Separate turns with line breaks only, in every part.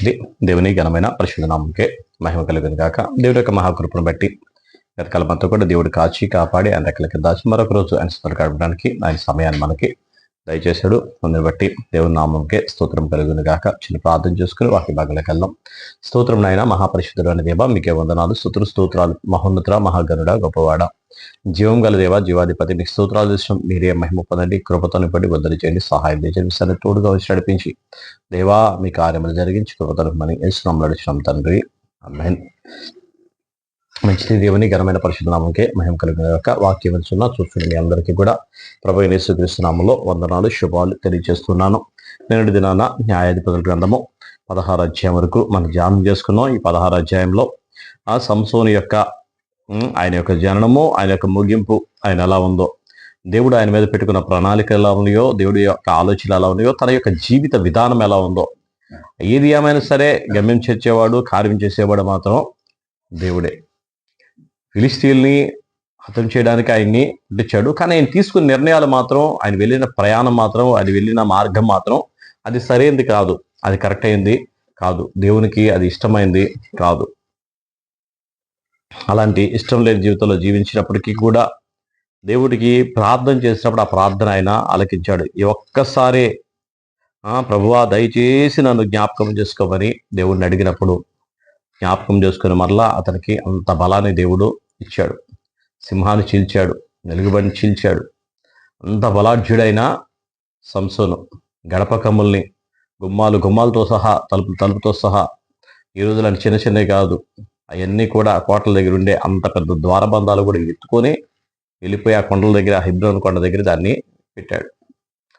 మంచిది దేవుని ఘనమైన పరిశుద్ధ మహిమ కలిగింది కాక దేవుడి యొక్క మహాకృపను బట్టి గతకాలమంతా కూడా దేవుడు కాచి కాపాడి ఆయన రెక్కలకి దాచి మరొక రోజు ఆయన స్థలం గడపడానికి ఆయన సమయాన్ని మనకి దయచేశాడు. అందుని బట్టి దేవుని నామంకే స్తోత్రం కలుగును గాక. చిన్న ప్రార్థన చేసుకుని వాకి భాగంలోకి వెళ్దాం. స్తోత్రం నాయన మహాపరిశుద్ధుడు అనే దేవ మీకే వందనాలు. స్తోత్ర స్తోత్రాలు. మహోన్నత మహాగనుడ గొప్పవాడ. జీవం గల దేవ జీవాధిపతి మీకు స్తోత్రాలు ఇష్టం మీరే మహిమ పొందండి కృపతో నింపండి వద్దలు చేయండి సహాయం చేయండి సరే తోడుగా వచ్చి నడిపించి. దేవా మీ కార్యములు జరిగించి కృపతను మని యేసునామములో నడిచినాం తండ్రి. ఆమేన్. మంచిది దేవుని ఘనమైన పరిశుద్ధ మహిమ కలిగిన యొక్క వాక్యం వింటున్న చూస్తున్న మీ అందరికీ కూడా ప్రభు యేసుక్రీస్తు వందనాలు శుభాలు తెలియజేస్తున్నాను. నేడు దినాన న్యాయాధిపతుల గ్రంథము పదహారు అధ్యాయం వరకు మనం ధ్యానం చేసుకున్నాం. ఈ పదహారు అధ్యాయంలో ఆ సంసోని యొక్క ఆయన యొక్క జననము ఆయన యొక్క ముగింపు ఆయన ఎలా ఉందో దేవుడు ఆయన మీద పెట్టుకున్న ప్రణాళిక ఎలా ఉన్నాయో దేవుడి యొక్క ఆలోచనలు ఎలా ఉన్నాయో తన యొక్క జీవిత విధానం ఎలా ఉందో ఏది ఏమైనా సరే గమ్యం చేర్చేవాడు కార్యం చేసేవాడు మాత్రం దేవుడే. ఫిలిస్తీన్ని హతం చేయడానికి ఆయన్ని పుట్టించాడు కానీ ఆయన తీసుకున్న నిర్ణయాలు మాత్రం ఆయన వెళ్ళిన ప్రయాణం మాత్రం ఆయన వెళ్ళిన మార్గం మాత్రం అది సరైనది కాదు. అది కరెక్ట్ అయింది కాదు. దేవునికి అది ఇష్టమైంది కాదు. అలాంటి ఇష్టం లేని జీవితంలో జీవించినప్పటికీ కూడా దేవుడికి ప్రార్థన చేసినప్పుడు ఆ ప్రార్థన ఆయన ఆలకించాడు. ఈ ఒక్కసారి ప్రభువా దయచేసి నన్ను జ్ఞాపకం చేసుకోమని దేవుడిని అడిగినప్పుడు జ్ఞాపకం చేసుకుని మరలా అతనికి అంత బలాన్ని దేవుడు ఇచ్చాడు. సింహాన్ని చీల్చాడు వెలుగుబడిని చీల్చాడు. అంత బలాఢ్యుడైన సంసోను గడప కమ్ముల్ని గుమ్మాలు గుమ్మాలతో సహా తలుపు తలుపుతో సహా ఈ రోజులని చిన్న చిన్నవి కాదు. అవన్నీ కూడా కోటల దగ్గర ఉండే అంత పెద్ద ద్వారబంధాలు కూడా ఎత్తుకొని వెళ్ళిపోయి ఆ కొండల దగ్గర హిబ్రోన్ కొండ దగ్గర దాన్ని పెట్టాడు.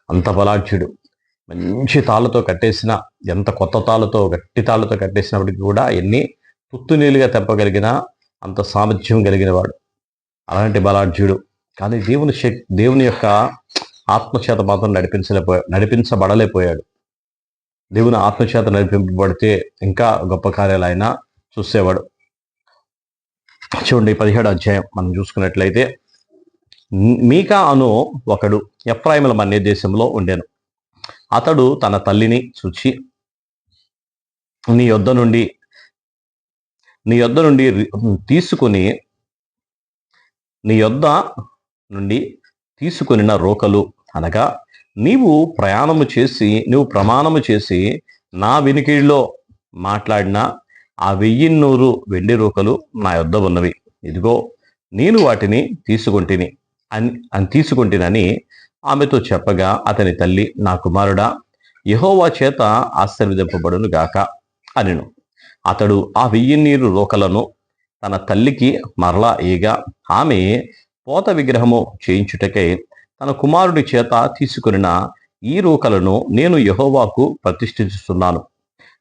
అంత బలాఢ్యుడు. మంచి తాళ్ళతో కట్టేసిన ఎంత కొత్త తాళ్ళతో గట్టి తాళ్ళతో కట్టేసినప్పటికీ కూడా ఎన్ని పుత్తునీలుగా తెప్పగలిగిన అంత సామర్థ్యం కలిగినవాడు. అలాంటి బలాఢ్యుడు. కానీ దేవుని శక్తి దేవుని యొక్క ఆత్మచేత మాత్రం నడిపించలేకపోయా నడిపించబడలేకపోయాడు. దేవుని ఆత్మచేత నడిపింపబడితే ఇంకా గొప్ప కార్యాలు ఆయన చూసేవాడు. చూడండి పదిహేడు అధ్యాయం మనం చూసుకున్నట్లయితే మీకా అను ఒకడు ఎఫ్రాయిముల మన్య దేశంలో ఉండెను. అతడు తన తల్లిని చూచి నీ యొద్ద నుండి నీ యొద్ద నుండి రి- తీసుకుని నీ యొద్ద నుండి తీసుకొనిన రోకలు అనగా నీవు ప్రయాణము చేసి నువ్వు ప్రమాణము చేసి నా వినికిడిలో మాట్లాడిన ఆ వెయ్యిన్నూరు వెండి రోకలు నా యొద్ద ఉన్నవి. ఇదిగో నేను వాటిని తీసుకుంటుని అని అని తీసుకుంటునని ఆమెతో చెప్పగా అతని తల్లి నా కుమారుడా యహోవా చేత ఆశీర్వదింపబడును గాక అనిను. అతడు ఆ వెయ్యి నీరు రోకలను తన తల్లికి మరలా ఈగా ఆమె పోత విగ్రహము చేయించుటకై తన కుమారుడి చేత తీసుకునిన ఈ రూకలను నేను యెహోవాకు ప్రతిష్ఠిస్తున్నాను.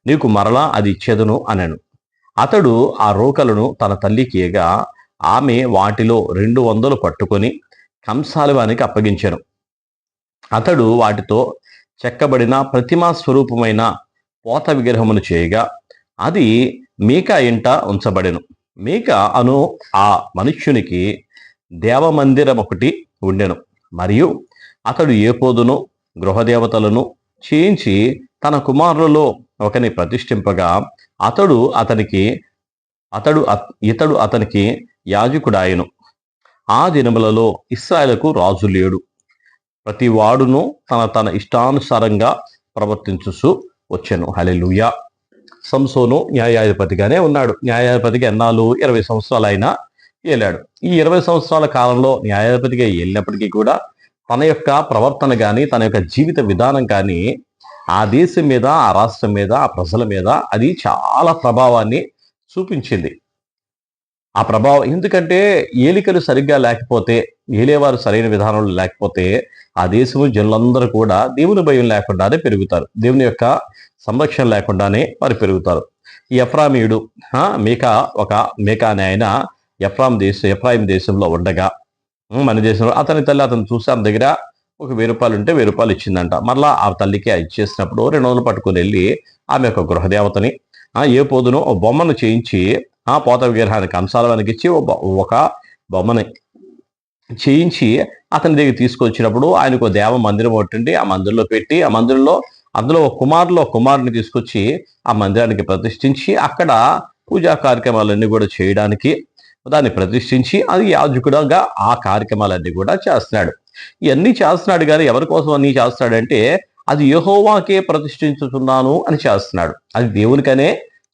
నీకు మరలా అది ఇచ్చేదను అనను. అతడు ఆ రోకలను తన తల్లికి ఇయ్యగా ఆమె వాటిలో రెండు వందలు పట్టుకొని కంసాలవానికి అప్పగించెను. అతడు వాటితో చెక్కబడిన ప్రతిమా స్వరూపమైన పోత విగ్రహమును చేయగా అది మీకా ఇంట ఉంచబడెను. మీకా అను ఆ మనుష్యునికి దేవమందిరం ఒకటి ఉండెను. మరియు అతడు ఏపోదును గృహదేవతలను చేయించి తన కుమారులలో ఒకని ప్రతిష్ఠింపగా అతడు అతనికి అతడు ఇతడు అతనికి యాజకుడాయను. ఆ దినములలో ఇస్రాయలకు రాజు లేడు. ప్రతి వాడును తన తన ఇష్టానుసారంగా ప్రవర్తించుసు వచ్చాను. హలెలుయా సంసోను న్యాయాధిపతిగానే ఉన్నాడు. న్యాయాధిపతిగా ఎన్నాళ్ళు? ఇరవై సంవత్సరాలు అయినా ఏలాడు. ఈ ఇరవై సంవత్సరాల కాలంలో న్యాయాధిపతిగా వెళ్ళినప్పటికీ కూడా తన యొక్క ప్రవర్తన కానీ తన యొక్క జీవిత విధానం కానీ ఆ దేశం మీద ఆ రాష్ట్రం మీద ఆ ప్రజల మీద అది చాలా ప్రభావాన్ని చూపించింది. ఆ ప్రభావం ఎందుకంటే ఏలికలు సరిగ్గా లేకపోతే ఏలేవారు సరైన విధానంలో లేకపోతే ఆ దేశము జనులందరూ కూడా దేవుని భయం లేకుండానే పెరుగుతారు. దేవుని యొక్క సంరక్షణ లేకుండానే వారు పెరుగుతారు ఈ ఎఫ్రామీయుడు మీకా ఒక మీకా అనే ఆయన ఎఫ్రాం దేశం ఎఫ్రాయిం దేశంలో ఉండగా మన దేశంలో అతని తల్లి అతను చూసి అతని దగ్గర ఒక వెయ్యి రూపాయలు ఉంటే వెయ్యి రూపాయలు ఇచ్చిందంట. మరలా ఆ తల్లికి ఇచ్చేసినప్పుడు రెండు వందలు పట్టుకుని వెళ్ళి ఆమె యొక్క గృహదేవతని ఏ పోదును ఓ బొమ్మను చేయించి ఆ పోత విగ్రహానికి అంశాలు వెనకిచ్చి ఒక బొమ్మని చేయించి అతని దగ్గర తీసుకొచ్చినప్పుడు ఆయనకు ఒక దేవ మందిరం ఒకటి ఉండి ఆ మందిరంలో పెట్టి ఆ మందిరంలో అందులో ఒక కుమారులో కుమారుని తీసుకొచ్చి ఆ మందిరానికి ప్రతిష్ఠించి అక్కడ పూజా కార్యక్రమాలన్నీ కూడా చేయడానికి దాన్ని ప్రతిష్ఠించి అది యాజకుడుగా ఆ కార్యక్రమాలన్నీ కూడా చేస్తున్నాడు. ఇవన్నీ చేస్తున్నాడు కానీ ఎవరి కోసం అన్నీ చేస్తున్నాడంటే అది యహోవాకే ప్రతిష్ఠించుతున్నాను అని చేస్తున్నాడు. అది దేవునికనే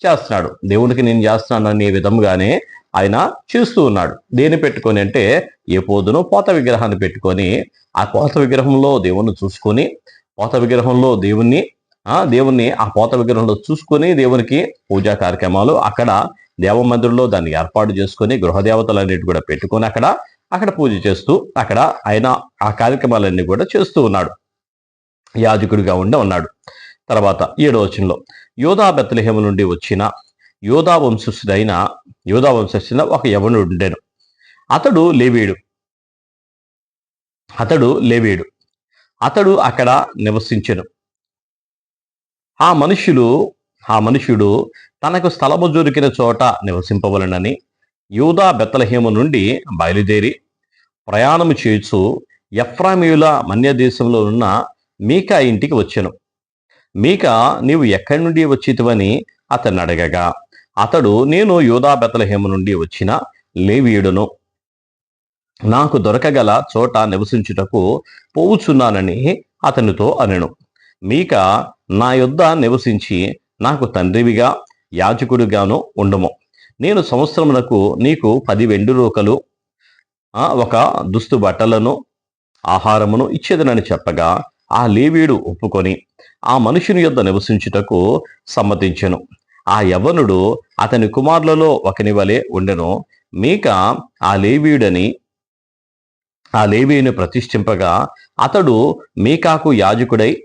చేస్తున్నాడు. దేవునికి నేను చేస్తున్నాను అనే విధంగానే ఆయన చేస్తూ ఉన్నాడు. దేని పెట్టుకొని అంటే ఏ పోదునో పోత విగ్రహాన్ని పెట్టుకొని ఆ పోత విగ్రహంలో దేవుణ్ణి చూసుకొని పోత విగ్రహంలో దేవుణ్ణి ఆ దేవుణ్ణి ఆ పోత విగ్రహంలో చూసుకొని దేవునికి పూజా కార్యక్రమాలు అక్కడ దేవ మందిరంలో దాన్ని ఏర్పాటు చేసుకొని గృహదేవతలన్నిటి కూడా పెట్టుకొని అక్కడ అక్కడ పూజ చేస్తూ అక్కడ ఆయన ఆ కార్యక్రమాలన్నీ కూడా చేస్తూ ఉన్నాడు. యాజకుడిగా ఉండి ఉన్నాడు. తర్వాత ఏడో వచనంలో యోధా బెత్తలహేమ నుండి వచ్చిన యోధా వంశస్థుడైన యోధా వంశస్థుడైన ఒక యవనుడు ఉండేను. అతడు లేవేడు అతడు లేవేడు అతడు అక్కడ నివసించెను. ఆ మనుష్యులు ఆ మనుష్యుడు తనకు స్థలము దొరికిన చోట నివసింపవలనని యూదా బెత్తలహేము నుండి బయలుదేరి ప్రయాణము చేయుచు ఎఫ్రామీయుల మన్యదేశంలో ఉన్న మీకా ఇంటికి వచ్చెను. మీకా నీవు ఎక్కడి నుండి వచ్చితివని అతన్ని అడగగా అతడు నేను యూదా బెత్తలహేము నుండి వచ్చిన లేవీయుడును. నాకు దొరకగల చోట నివసించుటకు పోవుచున్నానని అతనితో అనెను. మీక నా యొద్ద నివసించి నాకు తండ్రివిగా యాజకుడిగాను ఉండము. నేను సంవత్సరమునకు నీకు పది వెండి రూకలు ఒక దుస్తు బట్టలను ఆహారమును ఇచ్చేదనని చెప్పగా ఆ లేవీడు ఒప్పుకొని ఆ మనుషుని యొద్ద నివసించుటకు సమ్మతించెను. ఆ యవ్వనుడు అతని కుమారులలో ఒకని వలె ఉండెను. మీక ఆ లేవీయుడని ఆ లేవీని ప్రతిష్ఠింపగా అతడు మీకాకు యాజకుడై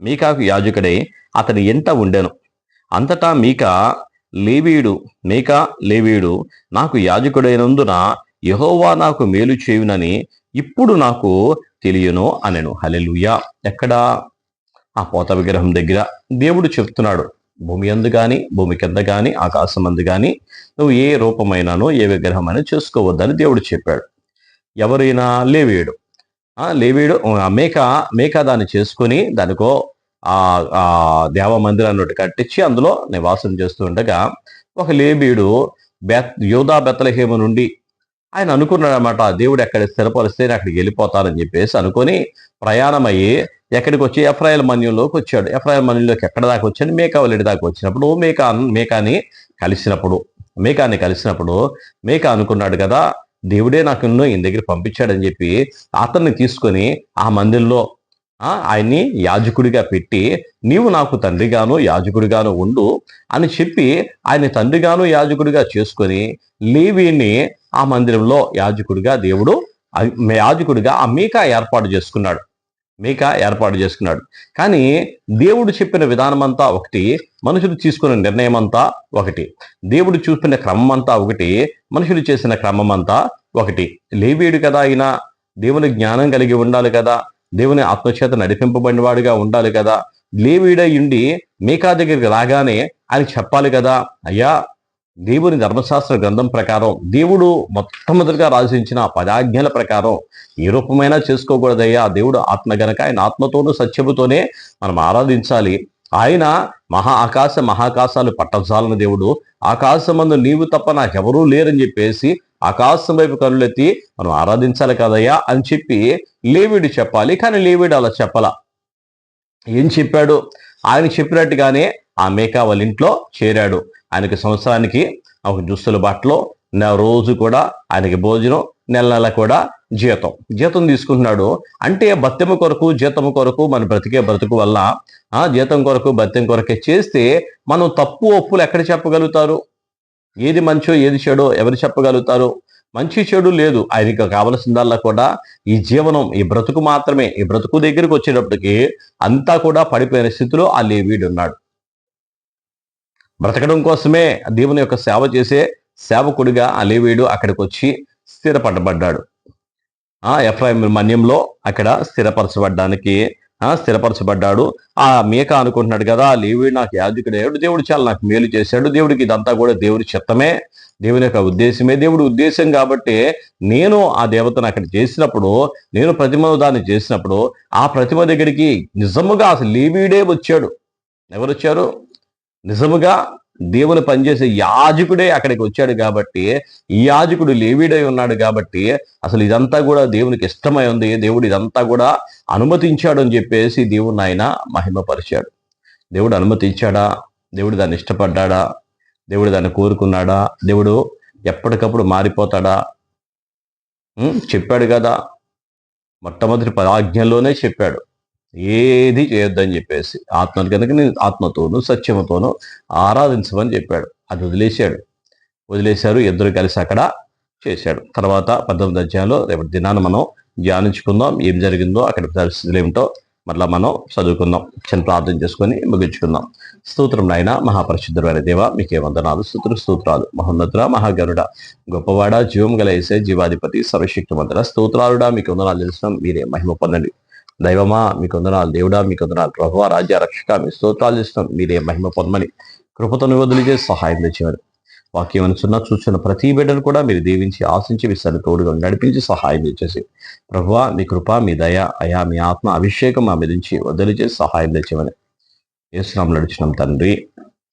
మీకాకు యాజకుడై అతని ఎంత ఉండెను. అంతటా మీక లేవీయుడు మీకా లేవీయుడు నాకు యాజకుడైనందున యహోవా నాకు మేలు చేయునని ఇప్పుడు నాకు తెలియను అనెను. హలెలుయా ఎక్కడా? ఆ పోత విగ్రహం దగ్గర. దేవుడు చెప్తున్నాడు భూమి అందు కానీ భూమి కింద కానీ ఆకాశం అందు కానీ నువ్వు ఏ రూపమైనానో ఏ విగ్రహమైనా చేసుకోవద్దని దేవుడు చెప్పాడు. ఎవరైనా లేవీయుడు. ఆ లేవీయుడు మేక మేక దాన్ని చేసుకొని దానికో ఆ దేవ మందిరాన్ని ఒకటి కట్టించి అందులో నివాసం చేస్తూ ఉండగా ఒక లేబీయుడు బెత్ యోధా బెత్తలహేమ నుండి ఆయన అనుకున్నాడనమాట దేవుడు ఎక్కడ స్థిరపరిస్తే నేను అక్కడికి వెళ్ళిపోతానని చెప్పేసి అనుకొని ప్రయాణమయ్యి ఎక్కడికి వచ్చి ఎఫ్రాయిల్ మన్యంలోకి వచ్చాడు. ఎఫ్రాయిల్ మన్యంలోకి ఎక్కడ దాకా వచ్చాడు? మేకా దాకా వచ్చినప్పుడు మేకా మేకాని కలిసినప్పుడు మేకాని కలిసినప్పుడు మేక అనుకున్నాడు కదా దేవుడే నాకు ఎన్నో ఈయన దగ్గర పంపించాడని చెప్పి అతన్ని తీసుకొని ఆ మందిరంలో ఆ, ఆయన్ని యాజకుడిగా పెట్టి నీవు నాకు తండ్రిగాను యాజకుడిగాను ఉండు అని చెప్పి ఆయన తండ్రిగాను యాజకుడిగా చేసుకొని లేవీని ఆ మందిరంలో యాజకుడిగా దేవుడు యాజకుడిగా ఆ మీకా ఏర్పాటు చేసుకున్నాడు. మీకా ఏర్పాటు చేసుకున్నాడు. కానీ దేవుడు చెప్పిన విధానం అంతా ఒకటి మనుషులు తీసుకున్న నిర్ణయం అంతా ఒకటి. దేవుడు చూపిన క్రమం అంతా ఒకటి మనుషులు చేసిన క్రమం అంతా ఒకటి. లేవీయుడు కదా ఆయన దేవుని జ్ఞానం కలిగి ఉండాలి కదా దేవుని ఆత్మచేత నడిపింపబడినవాడుగా ఉండాలి కదా. లేవీడై ఉండి మీకా దగ్గరికి రాగానే ఆయన చెప్పాలి కదా అయ్యా దేవుని ధర్మశాస్త్ర గ్రంథం ప్రకారం దేవుడు మొట్టమొదటిగా రాసించిన పదాజ్ఞల ప్రకారం ఏ రూపమైనా చేసుకోకూడదయ్యా. దేవుడు ఆత్మ గనక ఆయన ఆత్మతోనూ సత్యముతోనే మనం ఆరాధించాలి. ఆయన మహా ఆకాశ మహాకాశాలు పట్టజాలని దేవుడు. ఆకాశమందు నీవు తప్ప నాకెవరూ లేరని చెప్పేసి ఆకాశం వైపు కనులెత్తి మనం ఆరాధించాలి కదయ్యా అని చెప్పి లేవిడు చెప్పాలి. కానీ లేవిడు అలా చెప్పాల. ఏం చెప్పాడు? ఆయన చెప్పినట్టుగానే ఆ మేకా వాళ్ళ ఇంట్లో చేరాడు. ఆయనకి సంవత్సరానికి ఒక దుస్తుల బట్టలు నా రోజు కూడా ఆయనకి భోజనం నెల నెల కూడా జీతం. జీతం తీసుకుంటున్నాడు. అంటే బత్తెమ కొరకు జీతం కొరకు మన బ్రతికే బ్రతుకు వల్ల ఆ జీతం కొరకు బత్యం కొరకే చేస్తే మనం తప్పు ఒప్పులు ఎక్కడ చెప్పగలుగుతారు? ఏది మంచో ఏది చెడో ఎవరు చెప్పగలుగుతారు? మంచి చెడు లేదు. ఆయనకి కావలసిందల్లా కూడా ఈ జీవనం ఈ బ్రతుకు మాత్రమే. ఈ బ్రతుకు దగ్గరికి వచ్చేటప్పటికి అంతా కూడా పడిపోయిన స్థితిలో ఆ లేవీడు ఉన్నాడు బ్రతకడం కోసమే దేవుని యొక్క సేవ చేసే సేవకుడిగా ఆ లేవీడు అక్కడికి వచ్చి స్థిరపడబడ్డాడు. ఆ ఎఫ్ఐఎం మన్యంలో అక్కడ స్థిరపరచబడ్డానికి ఆ, స్థిరపరచబడ్డాడు. ఆ మేక అనుకుంటున్నాడు కదా లేవి నాకు యాజకుడయ్యాడు దేవుడు దేవుడు చాలా నాకు మేలు చేశాడు దేవుడికి ఇదంతా కూడా దేవుడి చిత్తమే దేవుని యొక్క ఉద్దేశమే దేవుడి ఉద్దేశం కాబట్టి నేను ఆ దేవతను అక్కడ చేసినప్పుడు నేను ప్రతిమ దాన్ని చేసినప్పుడు ఆ ప్రతిమ దగ్గరికి నిజముగా అసలు లేవీడే వచ్చాడు. ఎవరు వచ్చారు నిజముగా దేవుని పనిచేసే యాజకుడే అక్కడికి వచ్చాడు కాబట్టి ఈ యాజకుడు లేవీడై ఉన్నాడు కాబట్టి అసలు ఇదంతా కూడా దేవునికి ఇష్టమై ఉంది. దేవుడు ఇదంతా కూడా అనుమతించాడు అని చెప్పేసి దేవుడిని ఆయన మహిమపరిచాడు. దేవుడు అనుమతించాడా? దేవుడు దాన్ని ఇష్టపడ్డాడా? దేవుడు దాన్ని కోరుకున్నాడా? దేవుడు ఎప్పటికప్పుడు మారిపోతాడా? చెప్పాడు కదా. మొట్టమొదటి పదాజ్ఞలోనే చెప్పాడు. ఏది చేయొద్దని చెప్పేసి ఆత్మ కనుక నేను ఆత్మతోనూ సత్యముతోనూ ఆరాధించమని చెప్పాడు. అది వదిలేశాడు. వదిలేశారు. ఇద్దరు కలిసి అక్కడ చేశాడు. తర్వాత పద్దెనిమిది అధ్యాయంలో రేపటి దినాన్ని మనం ధ్యానించుకుందాం. ఏం జరిగిందో అక్కడ పరిస్థితులు ఏమిటో మరలా మనం చదువుకుందాం. చిన్న ప్రార్థన చేసుకొని ముగించుకుందాం. స్తోత్రం నాయన మహాపరిశుద్ధమైన దేవ మీకే వందనాలు. స్తోత్ర స్తోత్రాలు. మహోన్నతుడ మహాగరుడ గొప్పవాడ జీవం గల వేసే జీవాధిపతి సర్వశక్తిమంతుడ. స్తోత్రాలుడా మీకు వందనాలు తెలిసిన మీరే మహిమ పొందండి. దైవమా మీకు వందనాలు. దేవుడా మీకు వందనాలు. ప్రభువ రాజ్య రక్షక మీ స్తోత్రాలు చేస్తున్నాం. మీరే మహిమ పొందమని కృపతో వదిలి చేసి సహాయం తెచ్చేవారు వాక్యం అనుచున్న చూస్తున్న ప్రతి బిడ్డను కూడా మీరు దీవించి ఆశించి విస్తాన్ని తోడుగా నడిపించి సహాయం తెచ్చేసి. ప్రభువా మీ కృప మీ దయ అయా మీ ఆత్మ అభిషేకం మా మీద వదిలి చేసి సహాయం తెచ్చేమని ఏసునాం నడిచినాం తండ్రి.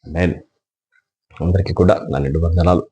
నేను అందరికీ కూడా నా నిండు వందనాలు.